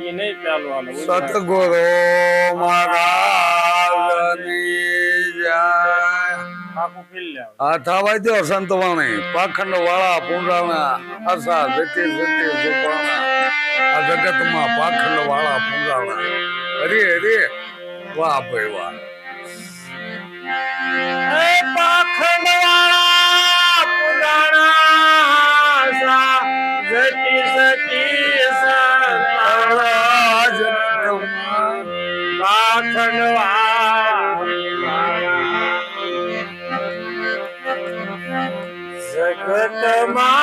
એ નહીં ચાલુ હાલે સતગુરુ મહારાજની જય. આખું ફીલ લે આ થવા દો સંતવાણી પાખંડ વાળા પુંડાણા આશા જતી જતી સુપાણા આ જગતમાં પાખંડ વાળા પુંડાણા અરે અરે વાહ ભાઈ વાહ. એ જગતમાં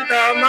જગતમાં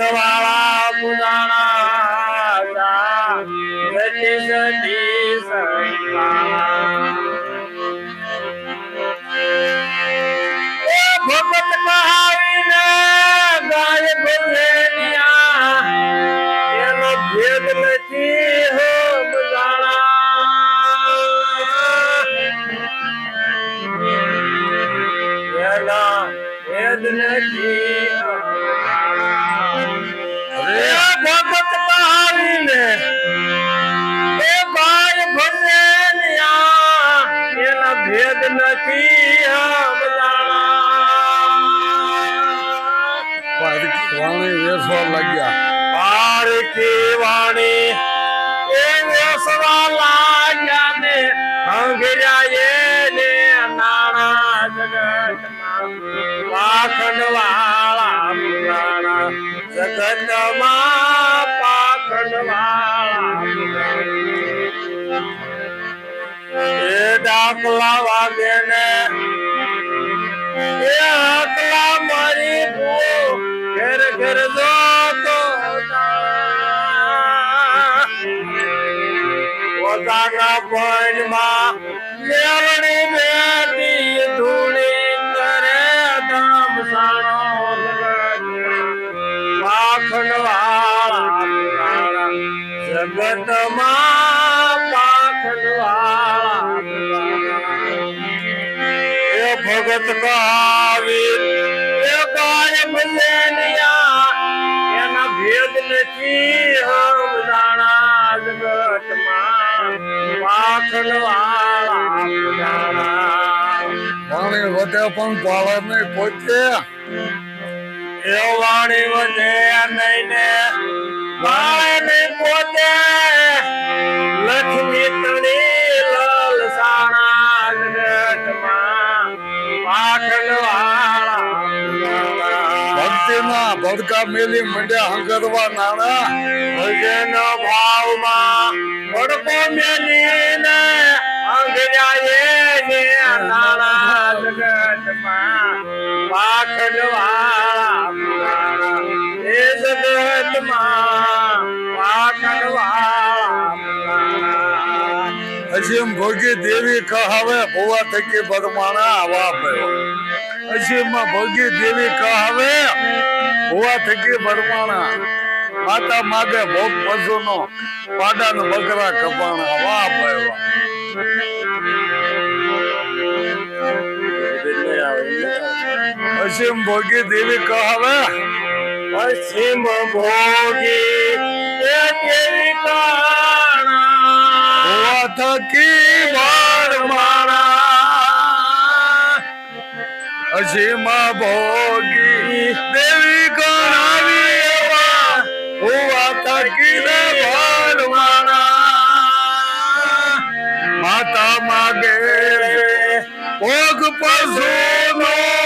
પાખંડવાળા વાણી વેસવા લાગ્યા પારકી વાણી એ વેસવા લાગ્યા. ને હંગર્યા વાળા જગતમાં પાખંડ વાળા એ દાખલા વાગે ને એ આકલા મારી ભૂ ઘેર ઘેર જાણા જગતમાં વાણી વધે પણ પાળે નહીં પોતે એ વાણી વધે નહીં ને વાળે નહીં પોતે. ભક્તિના મેલી મંડ્યા હંગરવા નાણા. ભજન ભાવમાં ધોળકો મેલી ને અંગજાએ ને નાણા જગતમાં પાખંડ વાળા એ જગતમાં પાખંડ વાળા અસીમ ભોગી દેવી કહાવે, ભુવા થકી બદમાણા આવા પયો અસીમમાં ભોગી દેવી કહાવે. હોવા થકી બદમાણા માતા માગે ભોગ પશુનો. પાડા બકરા કપાણા. વાહ ભાઈ વાહ. અસીમ ભોગી દેવી કહાવે. અસીમ ભોગી દેવી કહાણા. હોવા થકી અસીમ ભોગી દેવી એવા હોવા થકી ને બાર મારા માતા માગે ભોગ પશુ નો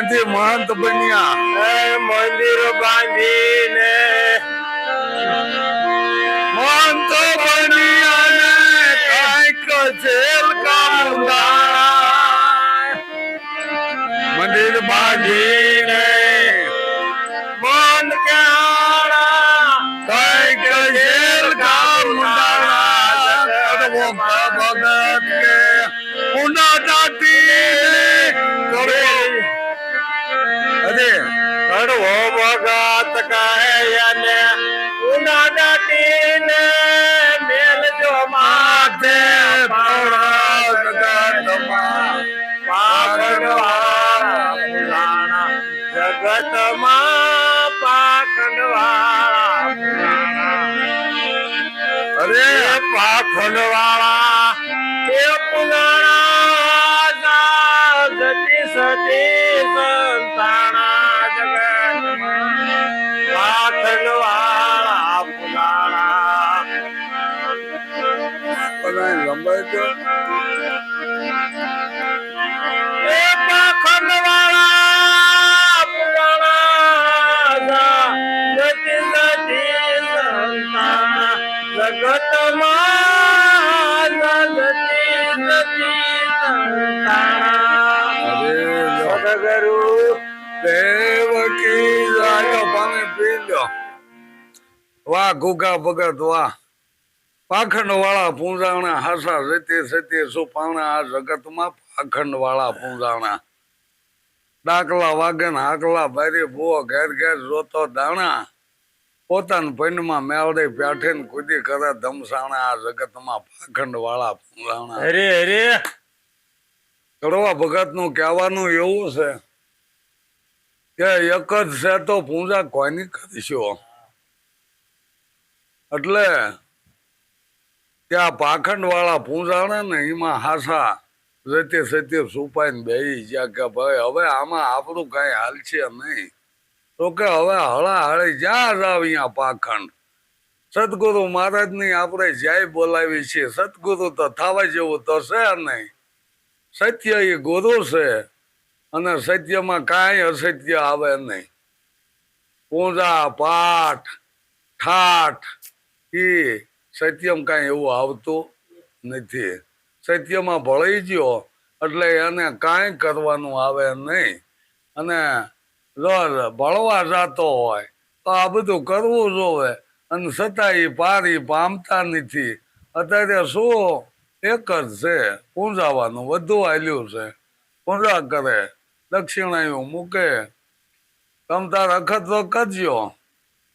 મંદિર મહંત બન્યા. મંદિર બાંધીને મહંત બન્યા ને કાંઈક જેલ કામદાર. મંદિર બાંધીને મન ક્યારા કાંઈક જેલ કામદાર. ભગત કે ઊંડા દાટી ભગત કહે ઉના દાટીને મેલજો માથે જગતમાં પાખંડવાળા જગતમાં પાખંડવાળા અરે એ પાખંડવાળા એ પુરાણા જતી સતી દેવકી વાહ ગુગા ભગત વાહ. પાખંડ વાળા પૂંજાણા હાસા સત્ય સત્ય સુપાણા આ જગતમાં પાખંડ વાળા પૂંજાણા. ડાકલા વાગન હાકલા બારી ભૂવો ઘેર ઘેર જોતો દાણા. પોતાના પૈનમાં મેળડે પ્યાઠે ને કુદી કરે ધમસાણા આ જગતમાં પાખંડ વાળા પૂંજાણા. અરે અરે. કડવા ભગતનું કહેવાનું એવું છે કે એક જ છે તો પૂજા કોઈની કરીશું એટલે આ પાખંડ વાળા પૂંજાણે ને એમાં હાસા સત્ય સત્ય સુપાઈને બેસી ગયા કે ભાઈ, હવે આમાં આપણું કઈ હાલશે નહીં. તો કે હવે હળા હળી જ્યાં જાવ અહીંયા પાખંડ. સદગુરુ મહારાજની આપણે જય બોલાવી છે. સદગુરુ તો થવા જેવું તો છે નહીં. સત્ય એ ગુરુ છે અને સત્યમાં કાંઈ અસત્ય આવે નહીં. પૂજા, પાઠ, ઠાઠ એ સત્યમ કાંઈ એવું આવતું નથી. સત્યમાં ભળી ગયો એટલે એને કાંઈ કરવાનું આવે નહીં. અને જો ભળવા જતો હોય તો આ બધું કરવું જોવે અને છતાં એ પારી પામતા નથી. અત્યારે શું એક જ છે, પૂંજાવાનું બધું હાલ્યું છે. પૂજા કરે, દક્ષિણાયું મૂકે. તમ તાર અખત કરજો.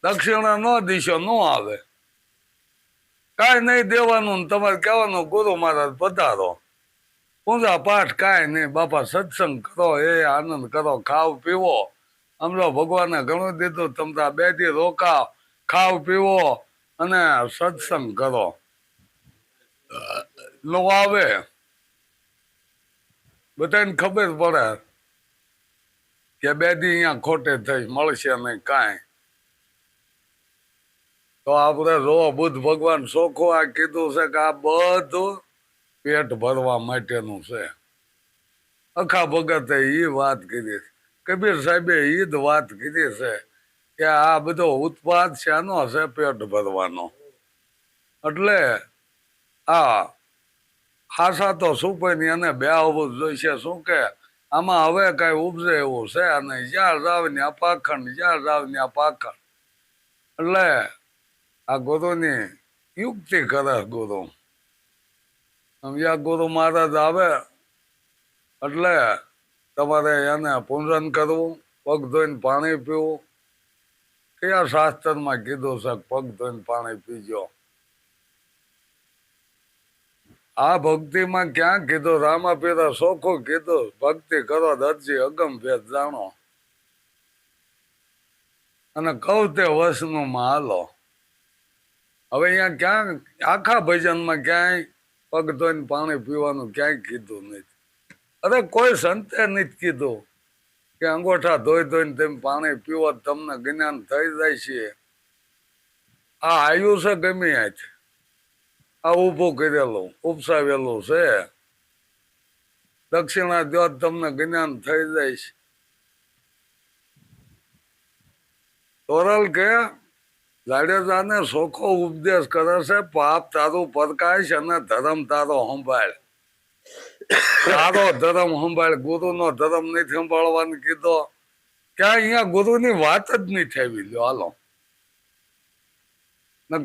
દક્ષિણા ન દિશો ન આવે. કાંઈ નહીં દેવાનું તમારે કહેવાનું ગુરુ મહારાજ પધારો. પૂજા પાઠ કાંઈ નહીં. બાપા, સત્સંગ કરો, એ આનંદ કરો, ખાવ, પીવો. સમજો ભગવાને ઘણું દીધું. તમ તાર બે દી રોકાવ, ખાવ, પીવો અને સત્સંગ કરો. લો આવે. બધાને ખબર પડે કે બે દી અહીંયા ખોટે થઈ, મળશે નહીં કાંઈ. તો આપણે જો બુદ્ધ ભગવાન શોખો, આ કીધું છે કે આ બધું પેટ ભરવા માટેનું છે. અખા ભગતે એ વાત કીધી. કબીર સાહેબે એ જ વાત કીધી છે કે આ બધો ઉત્પાદ શાનો છે પેટ ભરવાનો. એટલે આ ખાસા તો સુપેની અને બે આવવું જોઈશે. શું કે? આમાં હવે કઈ ઉપજે એવું છે અને જ્યાં જાવ ને આ પાખંડ, જ્યાં જાવ ને આ પાખંડ. એટલે આ ગુરુની યુક્તિ કરે ગુરુ સમજ્યા ગુરુ મહારાજ આવે, એટલે તમારે એને પૂજન કરવું, પગ ધોઈને પાણી પીવું. કયા શાસ્ત્રમાં કીધું છે, પગ ધોઈને પાણી પીજો. આ ભક્તિમાં ક્યાં કીધું? રામા પીરા સોખું કીધું, ભક્તિ કરો દરજી અગમ ભેદ જાણો. અને કહું તે વસનું હાલો. હવે અહીંયા ક્યાં આખા ભજનમાં ક્યાંય પગ ધોઈને પાણી પીવાનું ક્યાંય કીધું નથી અરે કોઈ સંતે નથી કીધું કે અંગોઠા ધોઈ ધોઈને તેમ પાણી પીવો તમને જ્ઞાન થઈ જાય છે. આ આયુ છે ગમે આજ આ ઊભું કરેલું, ઉપસાવેલું છે. દક્ષિણા દો તમને જ્ઞાન થઈ જાય છે. તોરલ કે જાડેજાને સોખો ઉપદેશ કરે છે, પાપ તારું પરકાશ અને ધર્મ તારો સંભાળ. તારો ધર્મ સંભાળ, ગુરુનો ધર્મ નથી સંભાળવાનું કીધો. ક્યાં અહીંયા ગુરુની વાત જ નહીં થવી, લ્યો, હાલો.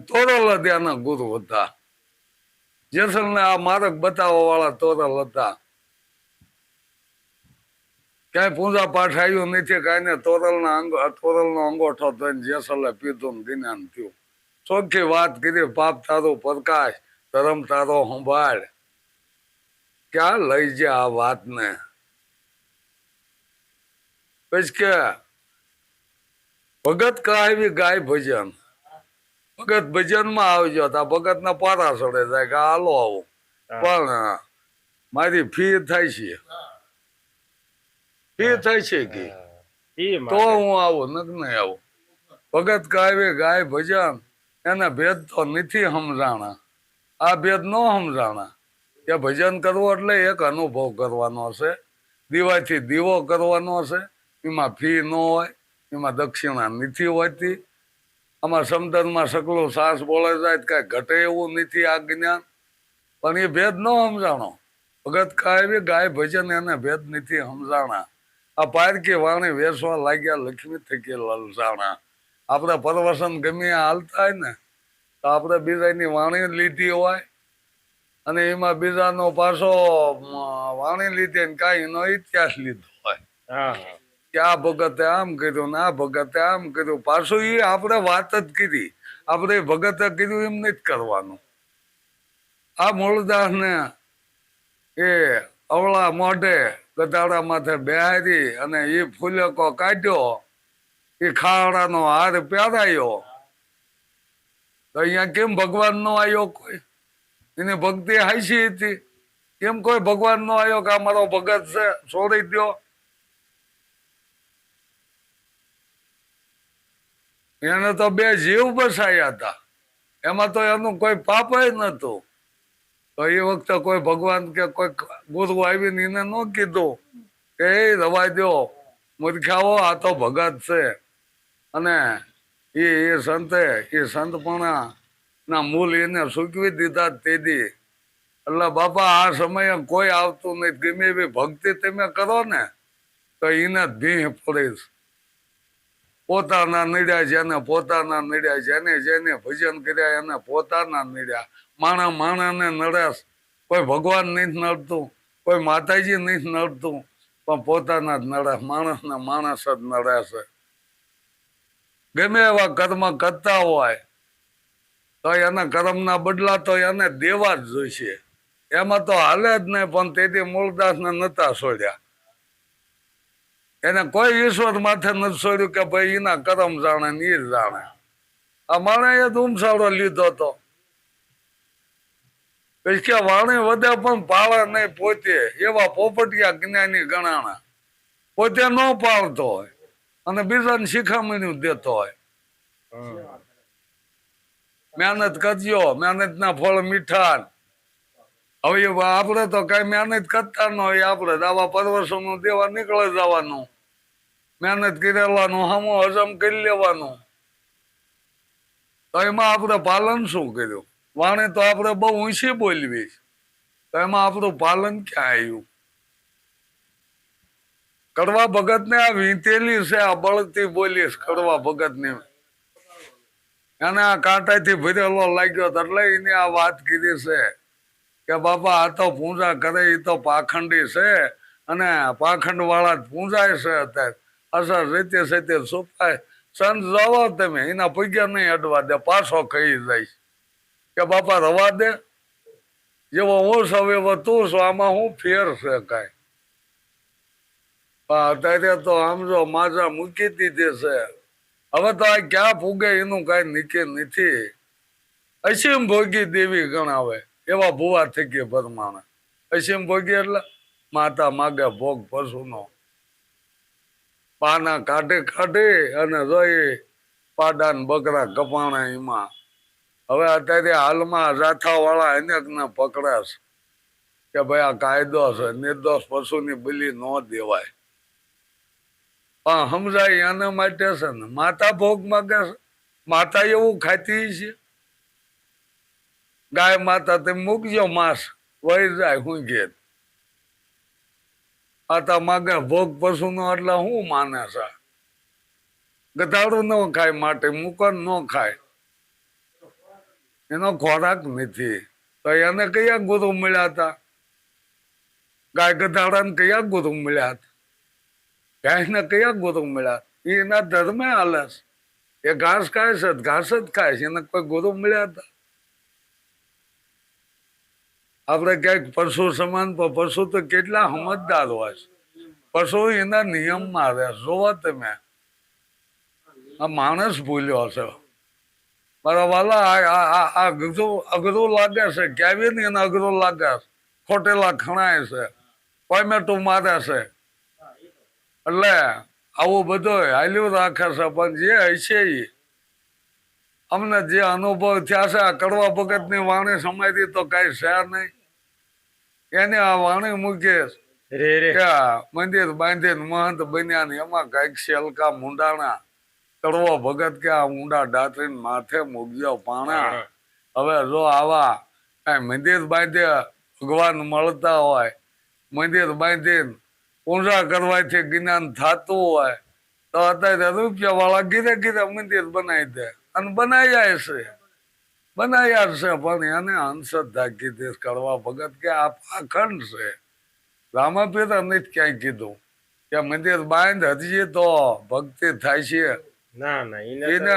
તોરલ ત્યાંના ગુરુ હતા. જેસલને આ માર્ગ બતાવવા વાળા તોરલ હતા. ક્યાંય પૂજા પાઠ આવ્યું નથી કાંઈ ને તોરલના અંગ તોરલનો અંગોઠો થઈને જેસલે પીધું ને જ્ઞાન થયું. ચોખ્ખી વાત કરી પાપ તારો પ્રકાશ ધર્મ તારો સંભાળ. ક્યાં લઈ જાય આ વાતને? પછી કે ભગત કહાવી ગાય ભજન? ભગત ભજનમાં આવજો તા ભગત ના પારા સડે જાય કે હાલો આવું. પણ મારી ફી થાય છે. ફી થાય છે કે. તો હું આવું નક નહીં આવું. ભગત ગાવે ગાય ભજન એના ભેદ તો નથી સમજાણા આ ભેદ ન સમજાણા કે ભજન કરવું એટલે એક અનુભવ કરવાનો છે દીવાથી દીવો કરવાનો છે એમાં ફી ન હોય એમાં દક્ષિણા નથી હોતી. આમાં સમદનમાં સકલો સાસ બોલે જાય કાંઈ ઘટે એવું નથી આ જ્ઞાન. પણ એ ભેદ ન સમજાણો ભગત કાય ગાય ભજન એને ભેદ નથી સમજાણા આ પારકી વાણી વેસવા લાગ્યા લક્ષ્મી થકી લલસાણા આપણા પરવસન ગમે હાલતા હોય ને તો આપણે બીજાની વાણી લીધી હોય અને એમાં બીજાનો પાછો વાણી લીધી ને કાંઈ એનો ઇતિહાસ લીધો હોય. કે આ ભગતે આમ કર્યું ને આ ભગતે આમ કર્યું. પાછું એ આપણે વાત જ કરી. આપણે ભગતે કીધું એમ નથી કરવાનું. આ મૂળદાસ ને એ અવળા મોઢે ગધાડા માથે બેહારી અને એ ફૂલકો કાઢ્યો એ ખાડાનો હાર પહેરાયો. તો અહીંયા કેમ ભગવાન નો આવ્યો કોઈ? એની ભક્તિ હાઈસી હતી. કેમ કોઈ ભગવાન નો આવ્યો કે આ મારો ભગત છે? છોડી દ્યો. એને તો બે જીવ બસાયા હતા. એમાં તો એનું કોઈ પાપ નતું. તો એ વખતે કોઈ ભગવાન કે કોઈ ગુરુ આવીને એને ન કીધું કે, એ રવા દો મૂર્ખાઓ, આ તો ભગત છે. અને એ એ સંતે, એ સંતપણા ના મૂલ એને સૂકવી દીધા તેથી. એટલે બાપા, આ સમયે કોઈ આવતું નહીં. ગમે એવી ભક્તિ તમે કરો ને, તો એને ભીહ પડીશ. પોતાના નડ્યા જેને પોતાના નડ્યા, જેને જેને ભજન કર્યા એને પોતાના નડ્યા. માણા માણાને નડ્યા કોઈ ભગવાન નથી નડતું, કોઈ માતાજી નથી નડતું, પણ પોતાના જ નડ્યા, માણસને માણસ જ નડ્યા છે. ગમે એવા કર્મ કરતા હોય, તો એના કર્મના બદલા તો એને દેવા જ જોઈશે. એમાં તો હાલે જ નહીં, પણ તેથી મૂળદાસને નતા છોડ્યા. એને કોઈ ઈશ્વર માથે નથી છોડ્યું કે ભાઈ એના કરમ જાણે ને એ જાણે. આ માણસે જ લીધો હતો કે વાણી વધે પણ પાળે નહીં પોતે. એવા પોપટિયા જ્ઞાની ગણાણા. પોતે ન પાળતો હોય. અને બીજાને શિખામણી દેતો હોય. મહેનત કરજો. મહેનત ના ફળ મીઠા હવે આપણે તો કઈ મહેનત કરતા ન હોય, આપણે આવા પરવસો નું દેવા નીકળે જવાનું. મહેનત કરેલાનું, હમો હજમ કરી લેવાનું. તો એમાં આપણે પાલન શું કર્યું? વાણી તો આપણે બહુ ઊંચી બોલવી. તો એમાં આપણું પાલન ક્યાં આવ્યું? કડવા ભગત ને આ વીંતેલી છે આ બળતી બોલીશ કડવા ભગત ને એને આ કાંટાથી ભરેલો લાગ્યો એટલે એને આ વાત કીધી છે. કે બાપા, આ તો પૂજા કરે એ તો પાખંડી છે અને પાખંડ વાળા જ પૂજાય છે અત્યારે. અસર રીતે રીતે સુપાય સંત જવા તમે, એના પૈગા નહીં અડવા દે, પાછો કહી જાય. કે બાપા, રવા દે. જેવો હું સવે એવો તું છો, આમાં હું ફેર છે કાંઈ? અત્યારે તો આમ જો માજા મૂકી દીધી છે. હવે તો આ ક્યાં ફૂગે એનું કાંઈ નીકળી નથી. અસીમ ભોગી દેવી ગણાવે. એવા ભૂવા થઈ ગયા ભરમાણે અસીમ ભોગી એટલે માતા માગે ભોગ પશુનો પાના કાઢે કાઢે અને રહી પાડા ને બકરા કપાણા એમાં. હવે અત્યારે હાલમાં રાથા વાળા અનેક ને પકડાશ કે ભાઈ આ કાયદો છે, નિર્દોષ પશુની બલી ન દેવાય. પણ સમજાય એના માટે છે ને, માતા ભોગ માગે છે. માતા એવું ખાતી છે ગાય માતા તે મૂકજો માસ વહી જાય હું ઘેર. આતા માગે ભોગ પશુ નો એટલે હું માને છે. ગધાડો ન ખાય, માટે મુકન ન ખાય. એનો ખોરાક નથી. તો એને કયા ગુરુ મળ્યા હતા? ગાય ગધાડાને કયા ગુરુ મળ્યા હતા? ગાયને કયા ગુરુ મળ્યા એના ધર્મે આલસ એ ઘાસ ખાય છે ઘાસ જ ખાય છે, એને કોઈ ગુરુ મળ્યા હતા? આપણે ક્યાંક પશુ સમાન પશુ તો કેટલા સમજદાર હોય છે. પશુ એના નિયમમાં રહે જોવા તમે. આ માણસ ભૂલ્યો છે મારા વાલા અઘરું અઘરું લાગે છે. કેવી ને એને અઘરું લાગે છે. ખોટેલા ખણાય છે. ટોમેટો મારે છે. એટલે આવું બધું હાલ્યું રાખે છે. પણ જે હશે એ. અમને જે અનુભવ થયા છે, આ કડવા ભગતની વાણી સમાયતી તો કાંઈ છે નહીં. એને આ વાણી મૂકે રે રે. મંદિર બાંધીને મહંત બન્યા ને એમાં કંઈક શેલકા મુંડાણા કડવો ભગત કે આ ઊંડા દાતરીને માથે મૂકજો પાણા. હવે જો આવા કઈ મંદિર બાંધે ભગવાન મળતા હોય મંદિર બાંધીને ઊંડા કરવાથી જ્ઞાન થતું હોય તો અત્યારે રૂપિયા વાળા ગીરે ગીરે મંદિર બનાવી દે અને બનાવ્યા છે. બનાવ્યા છે પણ એને અંધશ્રદ્ધા કીધી કડવા ભગત કે આ પાખંડ છે. રામાપીરા જ ક્યાંય કીધું કે મંદિર બાંધ હજી તો ભક્તિ થાય છે. એને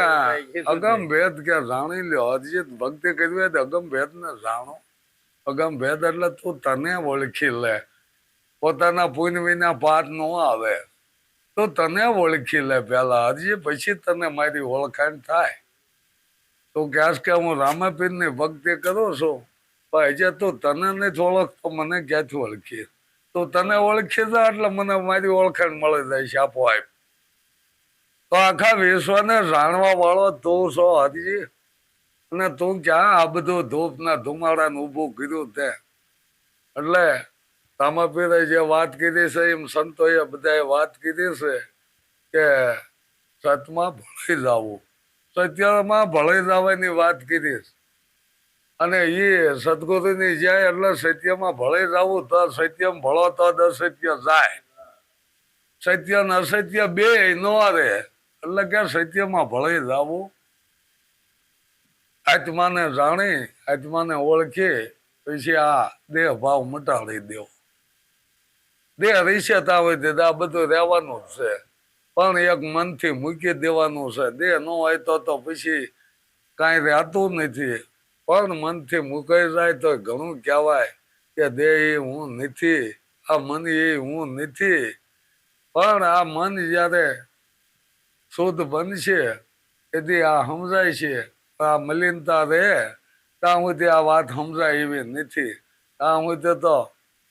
અગમ ભેદ કે જાણી લ્યો હજી ભક્તિ કરવી હોય તો અગમ ભેદ ને જાણો અગમ ભેદ એટલે તું તને ઓળખી લે. પોતાના પુણ્ય વિના પાઠ ન આવે. તો તને ઓળખી લે પેલા હજી પછી તને મારી ઓળખાણ થાય. તો ક્યાસ કે હું રામાપીરની ભક્તિ કરો છું, પણ હજી તું તને નથી ઓળખતો, મને ક્યાંથી ઓળખી તો તને ઓળખી જા એટલે મને મારી ઓળખાણ મળી જાય છે આપો આપ તો આખા વિશ્વને જાણવા વાળો તું છો હજી અને તું ક્યાં આ બધું ધૂપ ના ધુમાડા ઊભું કર્યું તે? એટલે રામાપીરે જે વાત કીધી છે, એમ સંતોએ બધાએ વાત કીધી છે કે, સતમાં ભળી જવું. સત્યમાં ભળી દાવાની વાત કરીશ. અને એ સદગુરુની જાય એટલે સત્યમાં ભળી જવું તો સત્યમ ભળો તો અસત્ય જાય. સત્ય ને અસત્ય બે નો રે એટલે કે સત્યમાં ભળી જવું. આત્માને જાણી, આત્માને ઓળખી, પછી આ દેહ ભાવ મટાડી દેવો. દેહ રીસેતા હોય તે આ બધું રહેવાનું જ છે. પણ એક મનથી મૂકી દેવાનું છે. દેહ ન હોય તો તો પછી કાંઈ રહેતું નથી. પણ મનથી મુકાઈ જાય તો ઘણું કહેવાય કે દેહ હું નથી, આ મન એ હું નથી. પણ આ મન જ્યારે શુદ્ધ બનશે, એથી આ સમજાય છે, આ મલિનતા રહે. ત્યાં સુધી આ વાત સમજાય એવી નથી. ત્યાં સુધી તો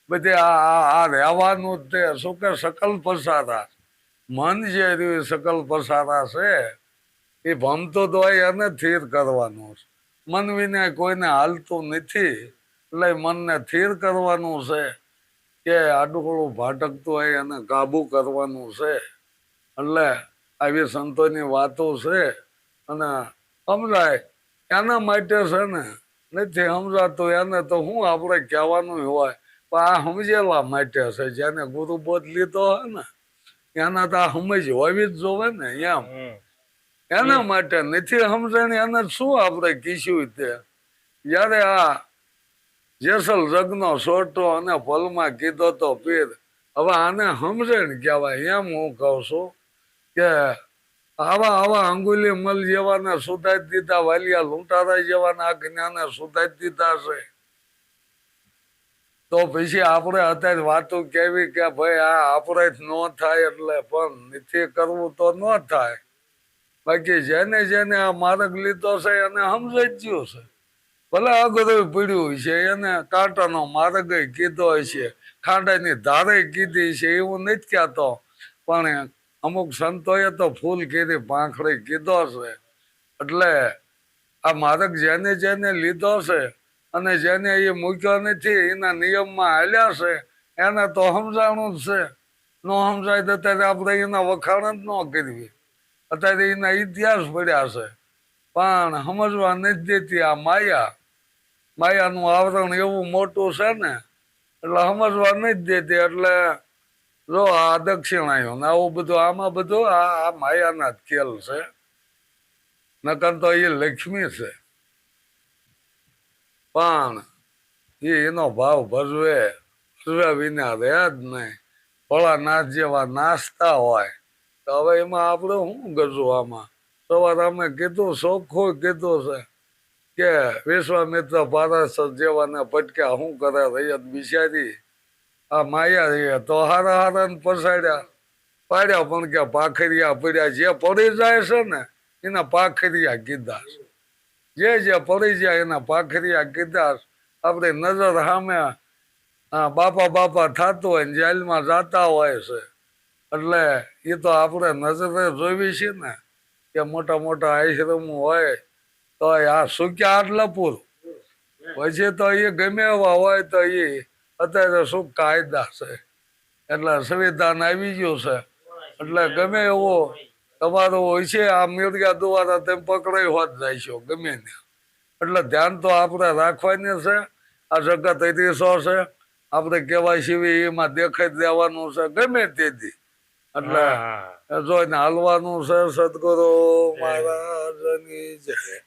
બધી આ આ રહેવાનું જ તે શું કે સકલ પસારા. મન જે રહ્યું સકલ પસારા છે, એ ભમતો તો અને સ્થિર કરવાનું છે. મન વિના કોઈને હાલતું નથી, એટલે મનને થીર કરવાનું છે, કે આડુકડું ભાટકતું હોય એને કાબુ કરવાનું છે. એટલે આવી સંતોની વાતો છે, અને સમજાય, એના માટે છે ને, નથી સમજાતું, એને તો શું આપણે કહેવાનું હોય, પણ આ સમજેલા માટે છે, જેને ગુરુબોધ લીધો હોય ને એના તો સમજ હોવી જ જોવે ને એમ. એના માટે નથી સમજણ એને શું આપણે કીશું તે? જયારે આ જેસલ જગનો સોટો અને પલમાં કીધો તો પીર હવે આને સમજણ કહેવાય એમ હું કહું છું કે આવા આવા અંગુલી મલ જેવાને સુધારી દીધા વાલિયા લૂંટારા જેવાના આ જ્ઞાને સુધારી દીધા છે. તો પછી આપણે અત્યારે વાતો કેવી કે ભાઈ આ આપણે ન થાય એટલે પણ નીચે કરવું તો ન થાય. બાકી જેને જેને આ માર્ગ લીધો છે એને સમજાઈ ગયો છે. ભલે અઘરું પીડ્યું છે, એને કાંટાનો માર્ગ કીધો છે, ખાંડાની ધારે કીધી છે, એવું નથી કહેતો. પણ અમુક સંતોએ તો ફૂલ કીધી, પાંખડી કીધો છે. એટલે આ માર્ગ જેને જેને લીધો છે અને જેને એ મૂક્યો નથી, એના નિયમમાં હાલ્યા છે, એને તો સમજાણું જ છે. ન સમજાય તો ત્યારે આપણે એના વખાણ જ ન કરવી અત્યારે એના ઇતિહાસ પડ્યા છે. પણ સમજવા નથી દેતી આ માયા. માયાનું આવરણ એવું મોટું છે ને, એટલે સમજવા નથી દેતી, એટલે જો આ દક્ષિણાયું ને આવું બધું, આમાં બધું આ માયાના જ ખેલ છે. નકર તો એ લક્ષ્મી છે. પણ એ એનો ભાવ ભજવે ભજવે વિના રહે જ નહીં. ભોળાનાથ જેવા નાસ્તા હોય. તો હવે એમાં આપણે શું ગજું આમાં? સવારે અમે કીધું ચોખ્ખું કીધું છે કે વિશ્વામિત્ર પારાસર જેવાને ભટક્યા શું કરે રૈયત બિચારી? આ માયા રહીએ તો હારા હારા ને પસાડ્યા પાડ્યા પણ કે પાખરિયા પડ્યા, જે પડી જાય છે ને, એના પાખરિયા કીધા છે. જે જે પડી જાય એના પાખરિયા કીધા. આપણે નજર સામે બાપા બાપા થતું હોય ને જેલમાં જાતા હોય છે. એટલે એ તો આપણે નજરે જોવી છે ને કે મોટા મોટા આશ્રમો હોય તો આ સુક્યા આટલા પૂરું પછી તો એ ગમે એવા હોય તો એ અત્યારે શું કાયદા છે? એટલે સંવિધાન આવી ગયું છે. એટલે ગમે એવો તમારો હોય છે આ મિર્ગા દ્વારા તેમ પકડાઈ હોત જાય છો ગમે ને. એટલે ધ્યાન તો આપણે રાખવાની છે આ જગત ત્રીસો છે આપણે કહેવાય સિવાય એમાં દેખાઈ દેવાનું છે ગમે તેથી. એટલે જોઈને હાલવાનું છે સદગુરુ મહારાજની જય.